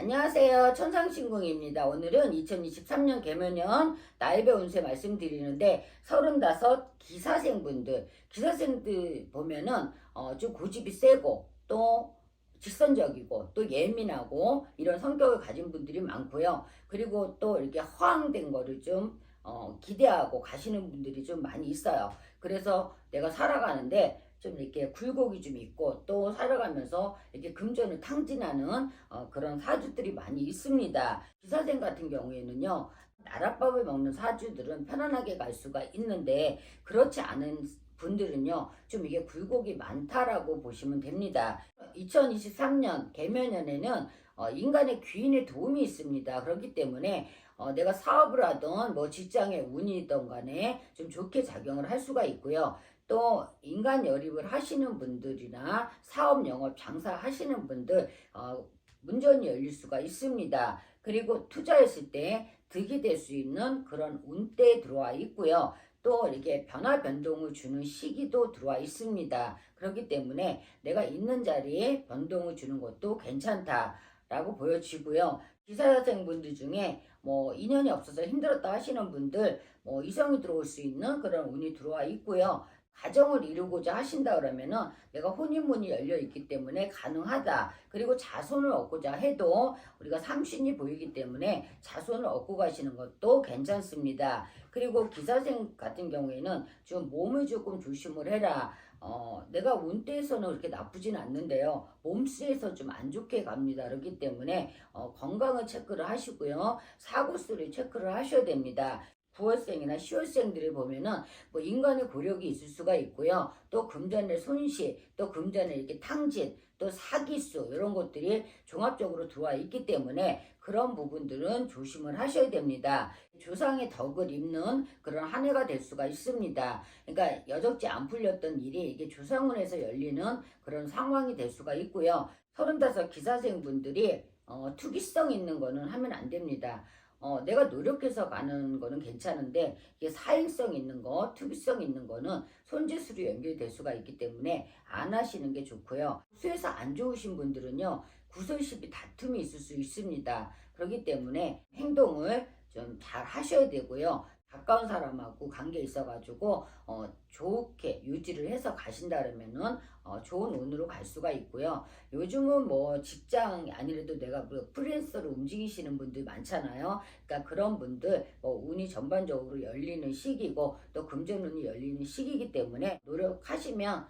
안녕하세요. 천상신궁입니다. 오늘은 2023년 개면연 나이배 운세 말씀드리는데 35 기사생분들, 기사생들 보면은 어, 좀 고집이 세고 또 직선적이고 또 예민하고 이런 성격을 가진 분들이 많고요. 그리고 또 이렇게 허황된 거를 좀 어, 기대하고 가시는 분들이 좀 많이 있어요. 그래서 내가 살아가는데 좀 이렇게 굴곡이 좀 있고 또 살아가면서 이렇게 금전을 탕진하는 어, 그런 사주들이 많이 있습니다. 기사생 같은 경우에는요. 나랏밥을 먹는 사주들은 편안하게 갈 수가 있는데 그렇지 않은 분들은요. 좀 이게 굴곡이 많다라고 보시면 됩니다. 2023년 개면연에는 어, 인간의 귀인의 도움이 있습니다. 그렇기 때문에 어, 내가 사업을 하던 뭐 직장에 운이 있던 간에 좀 좋게 작용을 할 수가 있고요. 또 인간 열입을 하시는 분들이나 사업 영업 장사 하시는 분들 어, 문전이 열릴 수가 있습니다. 그리고 투자했을 때 득이 될 수 있는 그런 운대에 들어와 있고요. 또 이렇게 변화 변동을 주는 시기도 들어와 있습니다. 그렇기 때문에 내가 있는 자리에 변동을 주는 것도 괜찮다라고 보여지고요. 기사생분들 중에 뭐 인연이 없어서 힘들었다 하시는 분들 뭐 이성이 들어올 수 있는 그런 운이 들어와 있고요. 가정을 이루고자 하신다 그러면은 내가 혼인문이 열려 있기 때문에 가능하다. 그리고 자손을 얻고자 해도 우리가 삼신이 보이기 때문에 자손을 얻고 가시는 것도 괜찮습니다. 그리고 기사생 같은 경우에는 좀 몸을 조금 조심을 해라. 어, 내가 운대에서는 그렇게 나쁘진 않는데요. 몸수에서 좀 안 좋게 갑니다. 그렇기 때문에 어, 건강을 체크를 하시고요. 사고수를 체크를 하셔야 됩니다. 9월생이나 10월생들을 보면은 뭐 인간의 고력이 있을 수가 있고요. 또 금전의 손실, 또 금전의 이렇게 탕진, 또 사기수 이런 것들이 종합적으로 들어와 있기 때문에 그런 부분들은 조심을 하셔야 됩니다. 조상의 덕을 입는 그런 한 해가 될 수가 있습니다. 그러니까 여적지 안 풀렸던 일이 이게 조상운에서 열리는 그런 상황이 될 수가 있고요. 35 기사생 분들이 어, 투기성 있는 거는 하면 안 됩니다. 어, 내가 노력해서 가는 거는 괜찮은데 이게 사행성 있는 거, 투기성 있는 거는 손재수로 연결될 수가 있기 때문에 안 하시는 게 좋고요. 수에서 안 좋으신 분들은요. 구설십이 다툼이 있을 수 있습니다. 그렇기 때문에 행동을 좀 잘 하셔야 되고요. 가까운 사람하고 관계 있어가지고 어, 좋게 유지를 해서 가신다 그러면은 어, 좋은 운으로 갈 수가 있고요. 요즘은 뭐 직장이 아니라도 내가 뭐 프리랜서로 움직이시는 분들 많잖아요. 그러니까 그런 분들 뭐 운이 전반적으로 열리는 시기고 또 금전운이 열리는 시기이기 때문에 노력하시면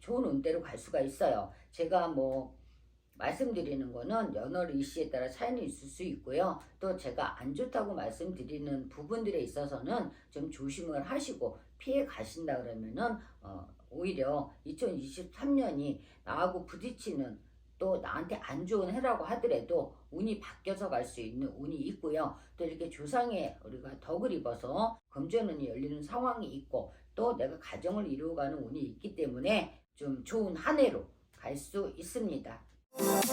좋은 운대로 갈 수가 있어요. 제가 뭐 말씀드리는 거는 연월 일시에 따라 차이는 있을 수 있고요. 또 제가 안 좋다고 말씀드리는 부분들에 있어서는 좀 조심을 하시고 피해 가신다 그러면은 어, 오히려 2023년이 나하고 부딪히는 또 나한테 안 좋은 해라고 하더라도 운이 바뀌어서 갈 수 있는 운이 있고요. 또 이렇게 조상에 우리가 덕을 입어서 금전운이 열리는 상황이 있고 또 내가 가정을 이루어가는 운이 있기 때문에 좀 좋은 한 해로 갈 수 있습니다. Thank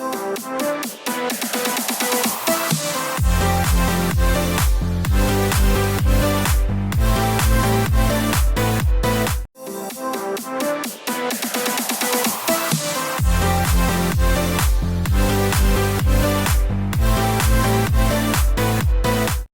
you.